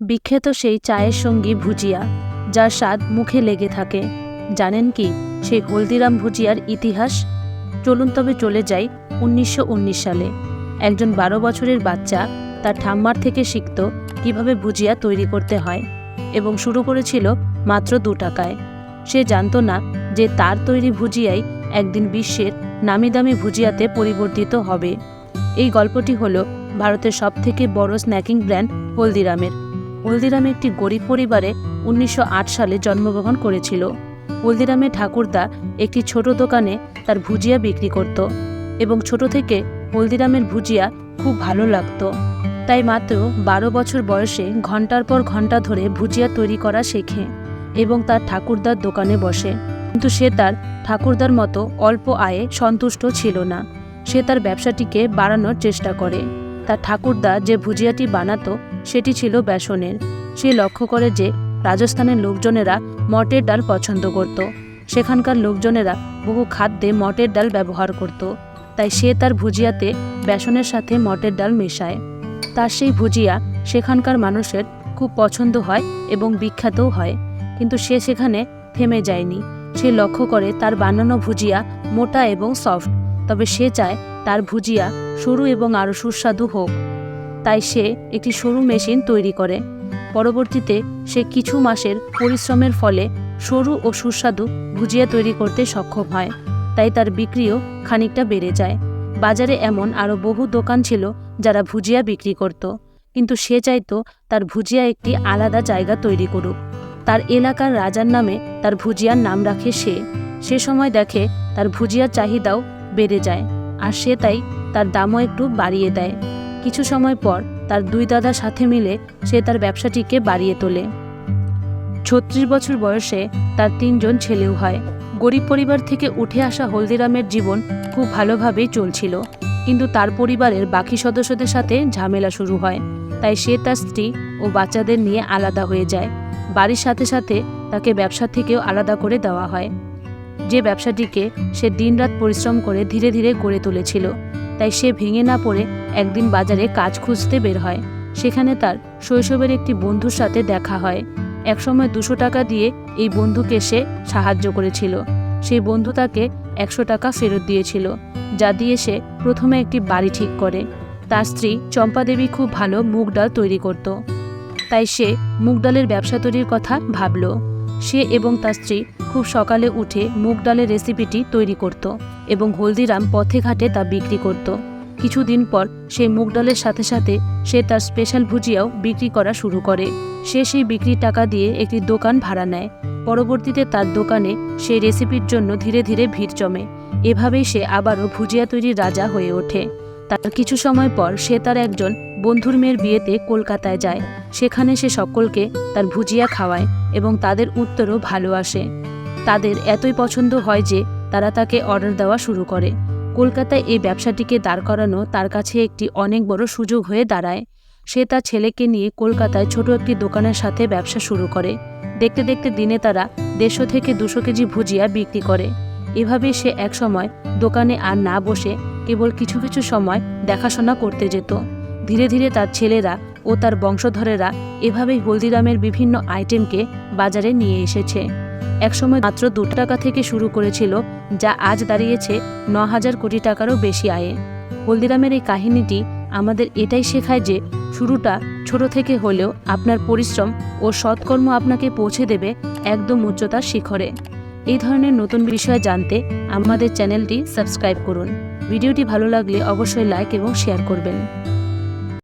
বিখ্যাত সেই চায়ের সঙ্গী ভুজিয়া, যার স্বাদ মুখে লেগে থাকে। জানেন কি, সেই হলদিরাম ভুজিয়ার ইতিহাস? চলুন তবে চলে যাই উনিশশো উনিশ সালে। একজন বারো বছরের বাচ্চা, তার ঠাম্মার থেকে শিখত কীভাবে ভুজিয়া তৈরি করতে হয় এবং শুরু করেছিল মাত্র দু টাকায়। সে জানতো না যে তার তৈরি ভুজিয়াই একদিন বিশ্বের নামি দামি ভুজিয়াতে পরিবর্তিত হবে। এই গল্পটি হলো ভারতের সবথেকে বড় স্ন্যাকিং ব্র্যান্ড হলদিরামের। হলদিরাম একটি গরিব পরিবারে উনিশশো আট সালে জন্মগ্রহণ করেছিল। হলদিরামের ঠাকুরদা একটি ছোট দোকানে তার ভুজিয়া বিক্রি করত এবং ছোট থেকে হলদিরামের ভুজিয়া খুব ভালো লাগতো। তাই মাত্র বারো বছর বয়সে ঘণ্টার পর ঘণ্টা ধরে ভুজিয়া তৈরি করা শেখে এবং তার ঠাকুরদার দোকানে বসে। কিন্তু সে তার ঠাকুরদার মতো অল্প আয়ে সন্তুষ্ট ছিল না। সে তার ব্যবসাটিকে বাড়ানোর চেষ্টা করে। তার ঠাকুরদা যে ভুজিয়াটি বানাতো, সেটি ছিল বেসনের। সে লক্ষ্য করে যে রাজস্থানের লোকজনেরা মটের ডাল পছন্দ করত। সেখানকার লোকজনেরা বহু খাদ্যে মটের ডাল ব্যবহার করত। তাই সে তার ভুজিয়াতে বেসনের সাথে মটের ডাল মেশায়। তার সেই ভুজিয়া সেখানকার মানুষের খুব পছন্দ হয় এবং বিখ্যাতও হয়। কিন্তু সে সেখানে থেমে যায়নি। সে লক্ষ্য করে তার বানানো ভুজিয়া মোটা এবং সফট। তবে সে চায় তার ভুজিয়া সরু এবং আরও সুস্বাদু হোক। তাই সে একটি সরু মেশিন তৈরি করে। পরবর্তীতে সে কিছু মাসের পরিশ্রমের ফলে সরু ও সুস্বাদু ভুজিয়া তৈরি করতে সক্ষম হয়। তাই তার বিক্রিও খানিকটা বেড়ে যায়। বাজারে এমন আরও বহু দোকান ছিল যারা ভুজিয়া বিক্রি করত। কিন্তু সে চাইতো তার ভুজিয়া একটি আলাদা জায়গা তৈরি করুক। তার এলাকার রাজার নামে তার ভুজিয়ার নাম রাখে সে। সে সময় দেখে তার ভুজিয়ার চাহিদাও বেড়ে যায় আর সে তাই তার দামও একটু বাড়িয়ে দেয়। কিছু সময় পর তার দুই দাদার সাথে মিলে সে তার ব্যবসাটিকে বাড়িয়ে তোলে। ছত্রিশ বছর বয়সে তার তিনজন ছেলেও হয়। গরিব পরিবার থেকে উঠে আসা হলদিরামের জীবন খুব ভালোভাবেই চলছিল। কিন্তু তার পরিবারের বাকি সদস্যদের সাথে ঝামেলা শুরু হয়। তাই সে তার স্ত্রী ও বাচ্চাদের নিয়ে আলাদা হয়ে যায়। বাড়ির সাথে সাথে তাকে ব্যবসা থেকেও আলাদা করে দেওয়া হয়। যে ব্যবসাটিকে সে দিনরাত পরিশ্রম করে ধীরে ধীরে গড়ে তুলেছিল, তাই সে ভেঙে না পড়ে একদিন বাজারে কাজ খুঁজতে বের হয়। সেখানে তার শৈশবের একটি বন্ধুর সাথে দেখা হয়। একসময় দুশো টাকা দিয়ে এই বন্ধুকে সে সাহায্য করেছিল। সেই বন্ধু তাকে একশো টাকা ফেরত দিয়েছিল, যা দিয়ে সে প্রথমে একটি বাড়ি ঠিক করে। তার স্ত্রী চম্পাদেবী খুব ভালো মুগ ডাল তৈরি করত। তাই সে মুগ ডালের ব্যবসা তৈরির কথা ভাবল। সে এবং তার স্ত্রী খুব সকালে উঠে মুগ ডালের রেসিপিটি তৈরি করত এবং হলদিরাম পথে ঘাটে তা বিক্রি করত। কিছুদিন পর সেই মুগ ডালের সাথে সাথে সে তার স্পেশাল ভুজিয়াও বিক্রি করা শুরু করে। সে সেই বিক্রির টাকা দিয়ে একটি দোকান ভাড়া নেয়। পরবর্তীতে তার দোকানে সেই রেসিপির জন্য ধীরে ধীরে ভিড় জমে। এভাবেই সে আবারও ভুজিয়া তৈরির রাজা হয়ে ওঠে। তার কিছু সময় পর সে তার একজন বন্ধুর মেয়ের বিয়েতে কলকাতায় যায়। সেখানে সে সকলকে তার ভুজিয়া খাওয়ায়। এবং তাদের উত্তরও ভালো আসে। তাদের এতই পছন্দ হয় যে, তারা তাকে অর্ডার দেওয়া শুরু করে। কলকাতায় এই ব্যবসাটিকে দাঁড় করানো তার কাছে একটি অনেক বড় সুযোগ হয়ে দাঁড়ায়। সে তার ছেলেকে নিয়ে কলকাতায় ছোট একটি দোকানের সাথে ব্যবসা শুরু করে। দেখতে দেখতে দিনে তারা দেড়শো থেকে দুশো কেজি ভুজিয়া বিক্রি করে। এভাবে সে একসময় দোকানে আর না বসে কেবল কিছু কিছু সময় দেখাশোনা করতে যেত। ধীরে ধীরে তার ছেলেরা ও তার বংশধরেরা এভাবেই হলদিরামের বিভিন্ন আইটেমকে বাজারে নিয়ে এসেছে। একসময় মাত্র দু টাকা থেকে শুরু করেছিল, যা আজ দাঁড়িয়েছে ন হাজার কোটি টাকারও বেশি আয়ে। হলদিরামের এই কাহিনীটি আমাদের এটাই শেখায় যে শুরুটা ছোট থেকে হলেও আপনার পরিশ্রম ও সৎকর্ম আপনাকে পৌঁছে দেবে একদম উচ্চতার শিখরে। এই ধরনের নতুন বিষয় জানতে আমাদের চ্যানেলটি সাবস্ক্রাইব করুন। ভিডিওটি ভালো লাগলে অবশ্যই লাইক এবং শেয়ার করবেন।